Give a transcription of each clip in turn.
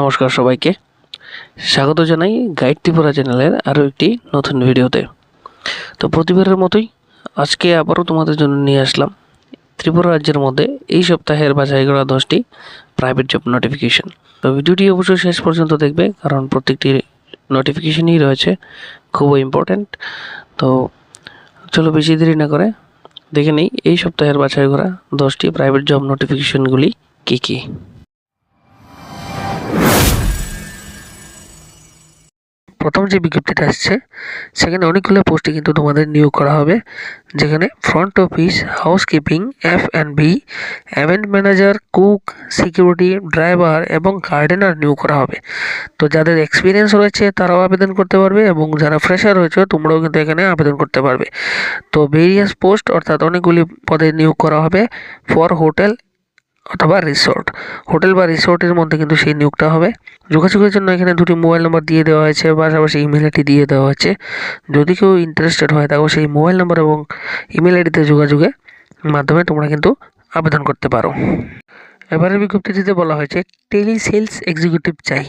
নমস্কার সবাইকে। স্বাগত জানাই গাইড ত্রিপুরা চ্যানেলের আরও একটি নতুন ভিডিওতে। তো প্রতিবারের মতোই আজকে আবারও তোমাদের জন্য নিয়ে আসলাম ত্রিপুরা রাজ্যের মধ্যে এই সপ্তাহের বাছাই করা দশটি প্রাইভেট জব নোটিফিকেশন তো ভিডিওটি অবশ্যই শেষ পর্যন্ত দেখবে, কারণ প্রত্যেকটি নোটিফিকেশনই রয়েছে, খুবই ইম্পর্ট্যান্ট তো চলো বেশি দেরি না করে দেখে নেই এই সপ্তাহের বাছাই করা দশটি প্রাইভেট জব নোটিফিকেশনগুলি কী কী। প্রথম যে বিজ্ঞপ্তিটা আসছে, সেখানে অনেকগুলো পোস্টে কিন্তু তোমাদের নিয়োগ করা হবে। যেখানে front office housekeeping F and B event manager cook security driver এবং গার্ডেনার নিয়োগ করা হবে। তো যাদের এক্সপিরিয়েন্স রয়েছে, তারাও আবেদন করতে পারবে এবং যারা ফ্রেশার রয়েছে, তোমরাও কিন্তু এখানে আবেদন করতে পারবে। তো ভেরিয়াস পোস্ট অর্থাৎ অনেকগুলি পদে নিয়োগ করা হবে। ফর হোটেল অথবা রিসোর্ট হোটেল বা রিসোর্টের মধ্যে কিন্তু সেই নিয়োগটা হবে। যোগাযোগের জন্য এখানে দুটি মোবাইল নাম্বার দিয়ে দেওয়া হয়েছে, পাশাপাশি ইমেল আইডি দিয়ে দেওয়া হয়েছে। যদি কেউ ইন্টারেস্টেড হয়, তাহলে সেই মোবাইল নাম্বার এবং ইমেল আইডিতে যোগাযোগের মাধ্যমে তোমরা কিন্তু আবেদন করতে পারো। এবারে বিজ্ঞপ্তিটিতে বলা হয়েছে টেলি সেলস এক্সিকিউটিভ চাই।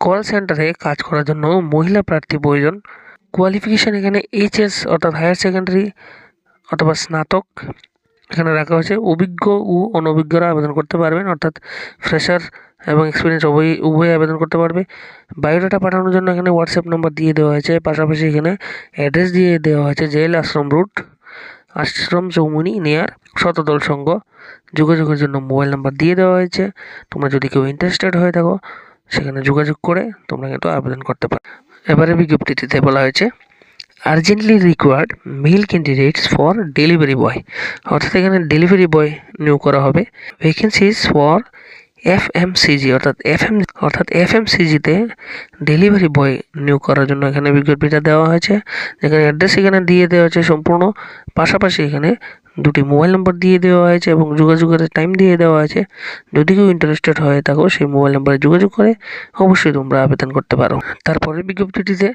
কল সেন্টারে কাজ করার জন্য মহিলা প্রার্থী প্রয়োজন। কোয়ালিফিকেশান এখানে এইচএস অর্থাৎ হায়ার সেকেন্ডারি অথবা স্নাতক। এখানে রাখা হয়েছে অভিজ্ঞ ও অনভিজ্ঞরা আবেদন করতে পারবেন। অর্থাৎ ফ্রেশার এবং এক্সপিরিয়েন্স উভয় উভয় আবেদন করতে পারবে। বায়োডাটা পাঠানোর জন্য এখানে হোয়াটসঅ্যাপ নাম্বার দিয়ে দেওয়া হয়েছে। পাশাপাশি এখানে অ্যাড্রেস দিয়ে দেওয়া হয়েছে, jail Ashram route, Ashram Choumuni near Shatadal Sangha. যোগাযোগের জন্য মোবাইল নাম্বার দিয়ে দেওয়া হয়েছে। তোমরা যদি কেউ ইন্টারেস্টেড হয়ে থাকো, সেখানে যোগাযোগ করে তোমরা কিন্তু আবেদন করতে পারো। এবারে বিজ্ঞপ্তিটিতে বলা হয়েছে urgently required male candidates for delivery boy অর্থাৎ এখানে ডেলিভারি বয় নিয়োগ করা হবে। Vacancies for F M C G অর্থাৎ এফ এম অর্থাৎ এফ এম সিজিতে ডেলিভারি বয় নিয়োগ করার জন্য এখানে বিজ্ঞপ্তিটা দেওয়া হয়েছে। যেখানে অ্যাড্রেস এখানে দিয়ে দেওয়া হয়েছে সম্পূর্ণ। পাশাপাশি এখানে দুটি মোবাইল নম্বর দিয়ে দেওয়া হয়েছে এবং যোগাযোগের টাইম দিয়ে দেওয়া আছে যদি কেউ ইন্টারেস্টেড হয় থাকো সেই মোবাইল নাম্বারে যোগাযোগ করে অবশ্যই তোমরা আবেদন করতে পারো। তারপরে বিজ্ঞপ্তিটিতে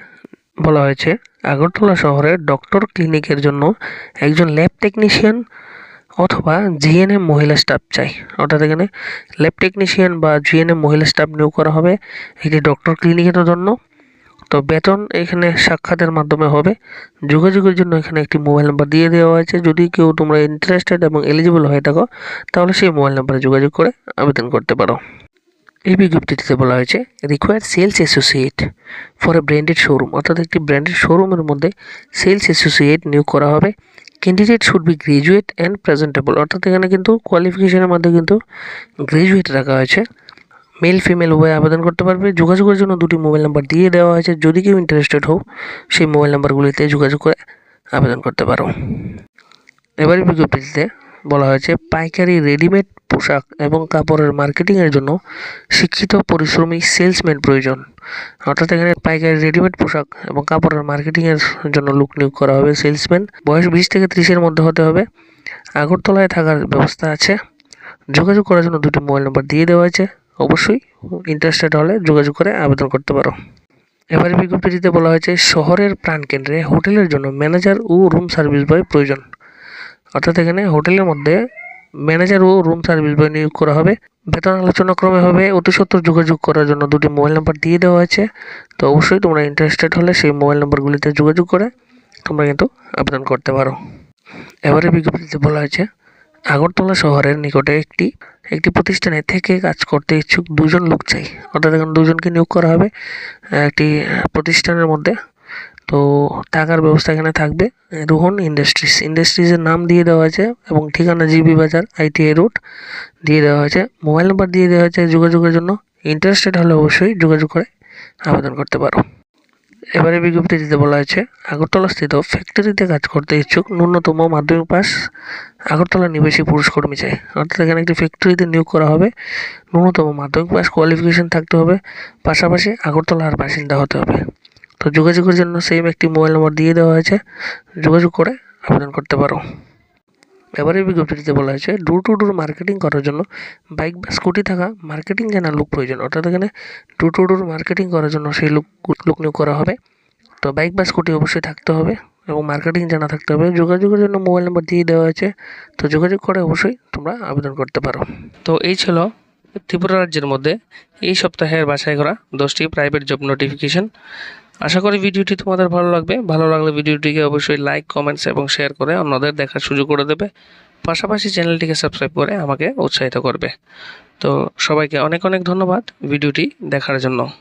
বলা হয়েছে, আগরতলা শহরে ডক্টর ক্লিনিকের জন্য একজন ল্যাব টেকনিশিয়ান অথবা জিএনএম মহিলা স্টাফ চাই। অর্থাৎ এখানে ল্যাব টেকনিশিয়ান বা জিএনএম মহিলা স্টাফ নিয়োগ করা হবে একটি ডক্টর ক্লিনিকের জন্য। তো বেতন এখানে সাক্ষাতের মাধ্যমে হবে। যোগাযোগের জন্য এখানে একটি মোবাইল নাম্বার দিয়ে দেওয়া হয়েছে। যদি কেউ তোমরা ইন্টারেস্টেড এবং এলিজিবল হয়ে থাকো, তাহলে সেই মোবাইল নাম্বারে যোগাযোগ করে আবেদন করতে পারো। এই বিজ্ঞপ্তিটিতে বলা হয়েছে require sales associate for a branded showroom অর্থাৎ একটি ব্র্যান্ডেড শোরুমের মধ্যে সেলস অ্যাসোসিয়েট নিয়োগ করা হবে। Candidate should be graduate and presentable অর্থাৎ এখানে কিন্তু কোয়ালিফিকেশনের মধ্যে কিন্তু গ্রাজুয়েট রাখা হয়েছে। মেল ফিমেল উভয় আবেদন করতে পারবে। যোগাযোগের জন্য দুটি মোবাইল নাম্বার দিয়ে দেওয়া হয়েছে। যদি কেউ ইন্টারেস্টেড হও, সেই মোবাইল নাম্বারগুলিতে যোগাযোগ করে আবেদন করতে পারো। এবারে বিজ্ঞপ্তিতে বলা হয়েছে, পাইকারি রেডিমেড পোশাক এবং কাপড়ের মার্কেটিংয়ের জন্য শিক্ষিত পরিশ্রমী সেলসম্যান প্রয়োজন। অর্থাৎ এখানে পাইকারি রেডিমেড পোশাক এবং কাপড়ের মার্কেটিংয়ের জন্য লোক নিয়োগ করা হবে সেলসম্যান বয়স বিশ থেকে ত্রিশের মধ্যে হতে হবে। আগরতলায় থাকার ব্যবস্থা আছে। যোগাযোগ করার জন্য দুটি মোবাইল নম্বর দিয়ে দেওয়া আছে অবশ্যই ইন্টারেস্টেড হলে যোগাযোগ করে আবেদন করতে পারো। এবারে বিজ্ঞপ্তিটিতে বলা হয়েছে, শহরের প্রাণকেন্দ্রে হোটেলের জন্য ম্যানেজার ও রুম সার্ভিস বয় প্রয়োজন। অর্থাৎ এখানে হোটেলের মধ্যে ম্যানেজার ও রুম সার্ভিস বয় নিয়োগ করা হবে। বেতন আলোচনা ক্রমে হবে অতি সত্তর যোগাযোগ করার জন্য দুটি মোবাইল নাম্বার দিয়ে দেওয়া আছে। তো অবশ্যই তোমরা ইন্টারেস্টেড হলে সেই মোবাইল নাম্বারগুলিতে যোগাযোগ করে তোমরা কিন্তু আবেদন করতে পারো। এবারে বিজ্ঞপ্তিতে বলা হয়েছে, আগরতলা শহরের নিকটে একটি একটি প্রতিষ্ঠানে থেকে কাজ করতে ইচ্ছুক দুজন লোক চাই। অর্থাৎ এখন দুজনকে নিয়োগ করা হবে। একটি প্রতিষ্ঠানের মধ্যে তো টাকার ব্যবস্থা এখানে থাকবে। রোহন ইন্ডাস্ট্রিজ ইন্ডাস্ট্রিজের নাম দিয়ে দেওয়া আছে এবং ঠিকানা জিবি বাজার আইটিআই রুট দিয়ে দেওয়া হয়েছে। মোবাইল নাম্বার দিয়ে দেওয়া হয়েছে যোগাযোগের জন্য। ইন্টারেস্টেড হলে অবশ্যই যোগাযোগ করে আবেদন করতে পারো। এবারে বিজ্ঞপ্তি দিতে বলা হয়েছে, আগরতলা স্থিত ফ্যাক্টরিতে কাজ করতে ইচ্ছুক ন্যূনতম মাধ্যমিক পাস আগরতলা নিবাসী পুরুষ কর্মী চাই। অর্থাৎ এখানে একটি ফ্যাক্টরিতে নিয়োগ করা হবে। ন্যূনতম মাধ্যমিক পাস কোয়ালিফিকেশন থাকতে হবে। পাশাপাশি আগরতলার বাসিন্দা হতে হবে। তো যোগাযোগের জন্য সেম একটি মোবাইল নম্বর দিয়ে দেওয়া হয়েছে। যোগাযোগ করে আবেদন করতে পারো। এবারে বিজ্ঞপ্তিতে বলা হয়েছে ডোর টু ডোর মার্কেটিং করার জন্য বাইক বা স্কুটি থাকা মার্কেটিং জানার লোক প্রয়োজন। অর্থাৎ এখানে ডোর টু ডোর মার্কেটিং করার জন্য সেই লোক লোক নিয়োগ করা হবে। তো বাইক বা স্কুটি অবশ্যই থাকতে হবে এবং মার্কেটিং জানা থাকতে হবে। যোগাযোগের জন্য মোবাইল নম্বর দিয়ে দেওয়া হয়েছে। তো যোগাযোগ করে অবশ্যই তোমরা আবেদন করতে পারো। তো এই ছিল ত্রিপুরা রাজ্যের মধ্যে এই সপ্তাহের বাছাই করা দশটি প্রাইভেট জব নোটিফিকেশন আশা করি ভিডিওটি তোমাদের ভালো লাগবে। ভালো লাগলে ভিডিওটিকে অবশ্যই লাইক কমেন্টস এবং শেয়ার করে অন্যদের দেখার সুযোগ করে দেবে। পাশাপাশি চ্যানেলটিকে সাবস্ক্রাইব করে আমাকে উৎসাহিত করবে। তো সবাইকে অনেক অনেক ধন্যবাদ ভিডিওটি দেখার জন্য।